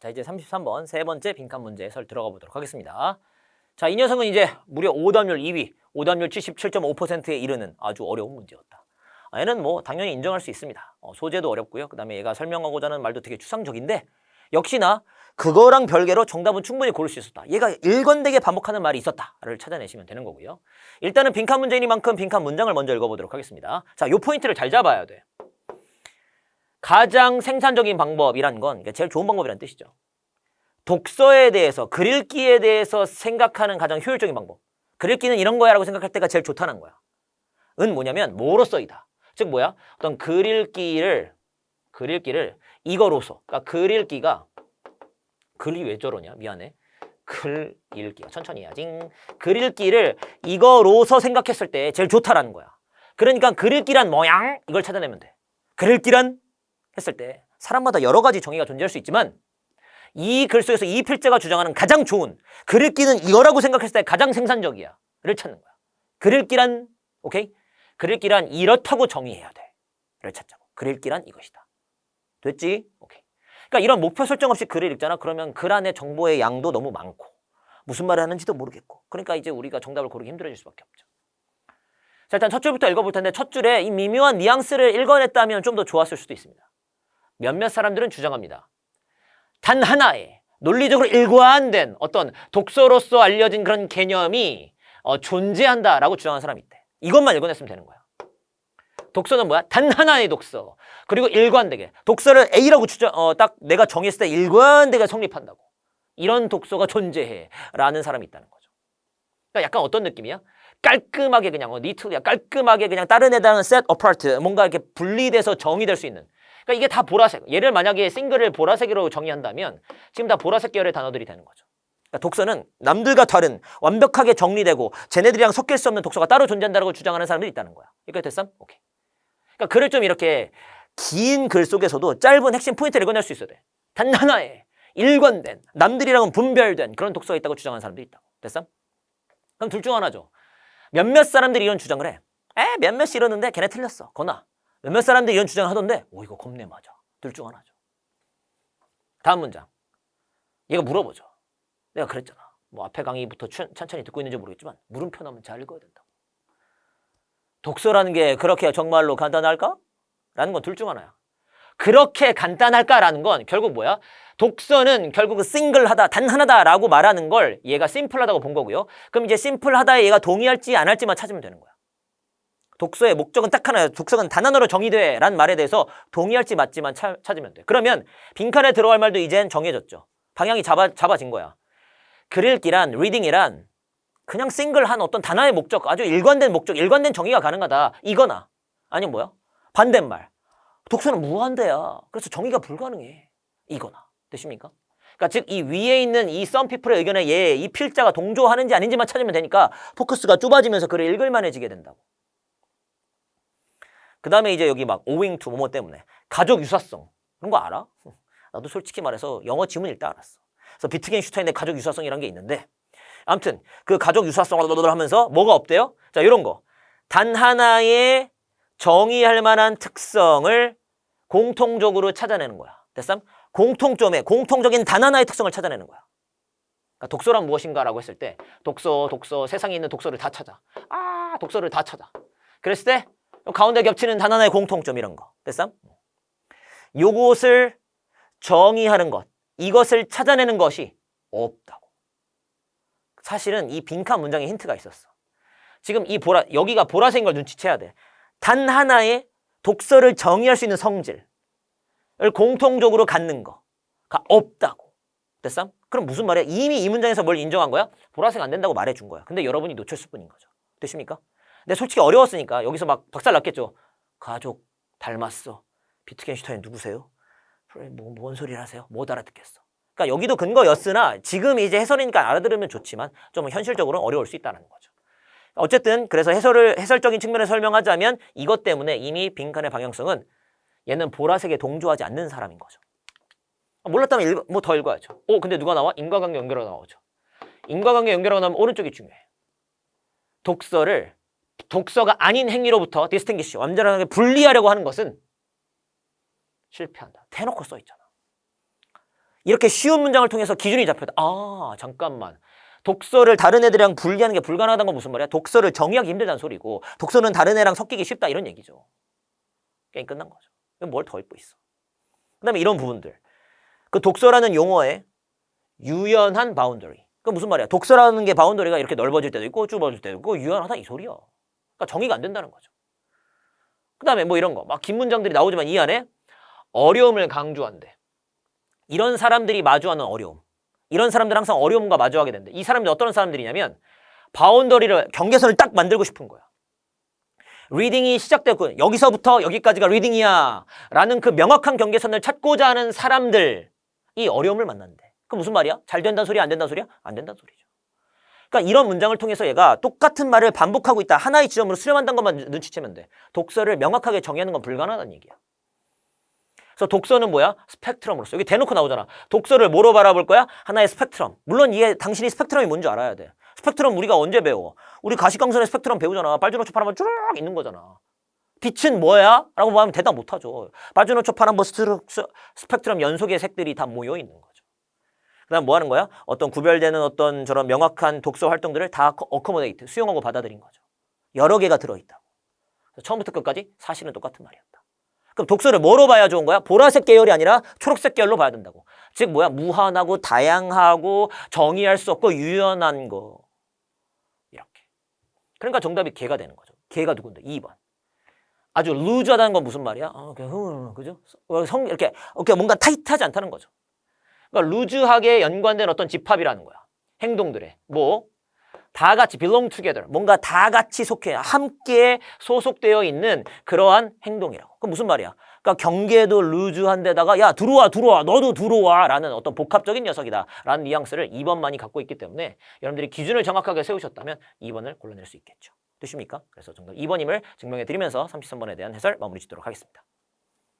자, 이제 33번 세 번째 빈칸 문제 해설 들어가 보도록 하겠습니다. 자, 이 녀석은 이제 무려 오답률 2위, 오답률 77.5%에 이르는 아주 어려운 문제였다. 아, 얘는 뭐 당연히 인정할 수 있습니다. 어, 소재도 어렵고요. 그다음에 얘가 설명하고자 하는 말도 되게 추상적인데 역시나 그거랑 별개로 정답은 충분히 고를 수 있었다. 얘가 일관되게 반복하는 말이 있었다를 찾아내시면 되는 거고요. 일단은 빈칸 문제이니만큼 빈칸 문장을 먼저 읽어보도록 하겠습니다. 자, 요 포인트를 잘 잡아야 돼. 가장 생산적인 방법이란 건 그러니까 제일 좋은 방법이란 뜻이죠. 독서에 대해서 글 읽기에 대해서 생각하는 가장 효율적인 방법. 글 읽기는 이런 거야라고 생각할 때가 제일 좋다는 거야. 은 뭐냐면 뭐로써이다. 즉 뭐야? 어떤 글 읽기를 글 읽기를 이거로서. 그러니까 글 읽기가 글이 왜 저러냐? 미안해. 글 읽기가 천천히 해야지. 글 읽기를 이거로서 생각했을 때 제일 좋다라는 거야. 그러니까 글 읽기란 모양 이걸 찾아내면 돼. 글 읽기란 했을 때 사람마다 여러 가지 정의가 존재할 수 있지만 이 글 속에서 이 필자가 주장하는 가장 좋은 글 읽기는 이거라고 생각했을 때 가장 생산적이야 를 찾는 거야. 글 읽기란 오케이? 글 읽기란 이렇다고 정의해야 돼.를 찾자고. 글 읽기란 이것이다. 됐지? 오케이. 그러니까 이런 목표 설정 없이 글을 읽잖아. 그러면 글 안에 정보의 양도 너무 많고 무슨 말을 하는지도 모르겠고. 그러니까 이제 우리가 정답을 고르기 힘들어질 수밖에 없죠. 자, 일단 첫 줄부터 읽어볼 텐데 첫 줄에 이 미묘한 뉘앙스를 읽어냈다면 좀 더 좋았을 수도 있습니다. 몇몇 사람들은 주장합니다. 단 하나의 논리적으로 일관된 어떤 독서로서 알려진 그런 개념이 어, 존재한다라고 주장하는 사람이 있대. 이것만 읽어냈으면 되는 거야. 독서는 뭐야? 단 하나의 독서. 그리고 일관되게. 독서를 A라고 주장, 어, 딱 내가 정했을 때 일관되게 성립한다고. 이런 독서가 존재해. 라는 사람이 있다는 거죠. 그러니까 약간 어떤 느낌이야? 깔끔하게 그냥, 어, 니트야. 깔끔하게 그냥 다른 애들은 set apart. 뭔가 이렇게 분리돼서 정의될 수 있는. 그러니까 이게 다 보라색. 얘를 만약에 싱글을 보라색으로 정의한다면 지금 다 보라색 계열의 단어들이 되는 거죠. 그러니까 독서는 남들과 다른 완벽하게 정리되고 쟤네들이랑 섞일 수 없는 독서가 따로 존재한다고 주장하는 사람들이 있다는 거야. 이거 됐어? 오케이. 그러니까 글을 좀 이렇게 긴 글 속에서도 짧은 핵심 포인트를 읽어낼 수 있어야 돼. 단 하나의 일관된 남들이랑은 분별된 그런 독서가 있다고 주장하는 사람들이 있다고. 됐어? 그럼 둘 중 하나죠. 몇몇 사람들이 이런 주장을 해. 에 몇몇이 이러는데 걔네 틀렸어. 거나 몇몇 사람들이 이런 주장을 하던데 오 이거 겁내 맞아. 둘 중 하나죠. 다음 문장. 얘가 물어보죠. 내가 그랬잖아. 뭐 앞에 강의부터 천- 천천히 듣고 있는지 모르겠지만 물음표 나면 잘 읽어야 된다고. 독서라는 게 그렇게 정말로 간단할까? 라는 건 둘 중 하나야. 그렇게 간단할까라는 건 결국 뭐야? 독서는 결국 싱글하다, 단 하나다라고 말하는 걸 얘가 심플하다고 본 거고요. 그럼 이제 심플하다에 얘가 동의할지 안 할지만 찾으면 되는 거야. 독서의 목적은 딱 하나야. 독서는 단 하나로 정의돼. 라는 말에 대해서 동의할지 맞지만 차- 찾으면 돼. 그러면 빈칸에 들어갈 말도 이젠 정해졌죠. 방향이 잡아, 잡아진 거야. 글 읽기란, 리딩이란 그냥 싱글한 어떤 단어의 목적, 아주 일관된 목적, 일관된 정의가 가능하다. 이거나 아니면 뭐야? 반대말. 독서는 무한대야. 그래서 정의가 불가능해. 이거나. 되십니까? 그러니까 즉 이 위에 있는 이 썬피플의 의견에 얘이 필자가 동조하는지 아닌지만 찾으면 되니까 포커스가 좁아지면서 글을 읽을만해지게 된다고. 그 다음에 이제 여기 막 owing to 뭐뭐 때문에 가족 유사성 그런 거 알아? 나도 솔직히 말해서 영어 지문 읽다 알았어. 그래서 비트겐슈타인의 가족 유사성이라는 게 있는데 아무튼 그 가족 유사성을 하면서 뭐가 없대요? 자 이런 거. 단 하나의 정의할 만한 특성을 공통적으로 찾아내는 거야. 됐어? 공통점에 공통적인 단 하나의 특성을 찾아내는 거야. 그러니까 독서란 무엇인가라고 했을 때 독서, 독서, 세상에 있는 독서를 다 찾아. 아, 독서를 다 찾아. 그랬을 때 가운데 겹치는 단 하나의 공통점 이런 거. 됐어? 요것을 정의하는 것, 이것을 찾아내는 것이 없다고. 사실은 이 빈칸 문장에 힌트가 있었어. 지금 이 보라, 여기가 보라색인 걸 눈치채야 돼. 단 하나의 독서를 정의할 수 있는 성질을 공통적으로 갖는 거가 없다고. 됐어? 그럼 무슨 말이야? 이미 이 문장에서 뭘 인정한 거야? 보라색 안 된다고 말해준 거야. 근데 여러분이 놓쳤을 뿐인 거죠. 되십니까? 근데 솔직히 어려웠으니까 여기서 막 박살 났겠죠. 가족 닮았어. 비트겐슈타인 누구세요? 뭐, 뭔 소리를 하세요? 못 알아듣겠어. 그러니까 여기도 근거였으나 지금 이제 해설이니까 알아들으면 좋지만 좀 현실적으로는 어려울 수 있다는 거죠. 어쨌든 그래서 해설을 해설적인 측면에서 설명하자면 이것 때문에 이미 빈칸의 방향성은 얘는 보라색에 동조하지 않는 사람인 거죠. 아, 몰랐다면 뭐 더 읽어야죠. 오 근데 누가 나와? 인과관계 연결하고 나오죠. 인과관계 연결하고 나면 오른쪽이 중요해. 독서를 독서가 아닌 행위로부터 디스팅기시 완전하게 분리하려고 하는 것은 실패한다. 대놓고 써 있잖아. 이렇게 쉬운 문장을 통해서 기준이 잡혔다. 아, 잠깐만. 독서를 다른 애들이랑 분리하는 게 불가능하다는 건 무슨 말이야? 독서를 정의하기 힘들다는 소리고 독서는 다른 애랑 섞이기 쉽다 이런 얘기죠. 게임 끝난 거죠. 뭘더 입고 있어. 그 다음에 이런 부분들. 그 독서라는 용어에 유연한 바운더리. 그 무슨 말이야? 독서라는 게 바운더리가 이렇게 넓어질 때도 있고 좁아질 때도 있고 유연하다 이 소리야. 그러니까 정의가 안 된다는 거죠. 그 다음에 뭐 이런 거. 막 긴 문장들이 나오지만 이 안에 어려움을 강조한대. 이런 사람들이 마주하는 어려움. 이런 사람들 항상 어려움과 마주하게 된대. 이 사람들이 어떤 사람들이냐면 바운더리를 경계선을 딱 만들고 싶은 거야. 리딩이 시작되고 여기서부터 여기까지가 리딩이야 라는 그 명확한 경계선을 찾고자 하는 사람들이 어려움을 만난대. 그 무슨 말이야? 잘 된다는 소리야? 안 된다는 소리야? 안 된다는 소리죠. 그러니까 이런 문장을 통해서 얘가 똑같은 말을 반복하고 있다. 하나의 지점으로 수렴한다는 것만 눈치채면 돼. 독서를 명확하게 정의하는 건 불가능하다는 얘기야. 그래서 독서는 뭐야? 스펙트럼으로서. 여기 대놓고 나오잖아. 독서를 뭐로 바라볼 거야? 하나의 스펙트럼. 물론 이게 당신이 스펙트럼이 뭔지 알아야 돼. 스펙트럼 우리가 언제 배워? 우리 가시광선의 스펙트럼 배우잖아. 빨주노초 파란만 쭉 있는 거잖아. 빛은 뭐야? 라고 말하면 대답 못하죠. 빨주노초 파란 뭐 스트루- 스- 스펙트럼 연속의 색들이 다 모여 있는 거죠. 그 다음 뭐 하는 거야? 어떤 구별되는 어떤 저런 명확한 독서 활동들을 다 어커모데이트, 수용하고 받아들인 거죠. 여러 개가 들어 있다고. 그래서 처음부터 끝까지 사실은 똑같은 말이었다. 그럼 독서를 뭐로 봐야 좋은 거야? 보라색 계열이 아니라 초록색 계열로 봐야 된다고. 즉 뭐야? 무한하고 다양하고 정의할 수 없고 유연한 거. 이렇게. 그러니까 정답이 개가 되는 거죠. 개가 누군데? 2번. 아주 루즈하다는 건 무슨 말이야? 어, 그냥 흐, 그죠? 어, 성 이렇게 이렇게 뭔가 타이트하지 않다는 거죠. 그러니까 루즈하게 연관된 어떤 집합이라는 거야. 행동들에 뭐다 같이 belong together 뭔가 다 같이 속해 함께 소속되어 있는 그러한 행동이라고. 그 무슨 말이야? 그러니까 경계도 루즈한 데다가 야 들어와 들어와 너도 들어와라는 어떤 복합적인 녀석이다라는 뉘앙스를 2번만이 갖고 있기 때문에 여러분들이 기준을 정확하게 세우셨다면 2번을 골라낼 수 있겠죠. 되십니까? 그래서 정답 2번임을 증명해 드리면서 33번에 대한 해설 마무리 짓도록 하겠습니다.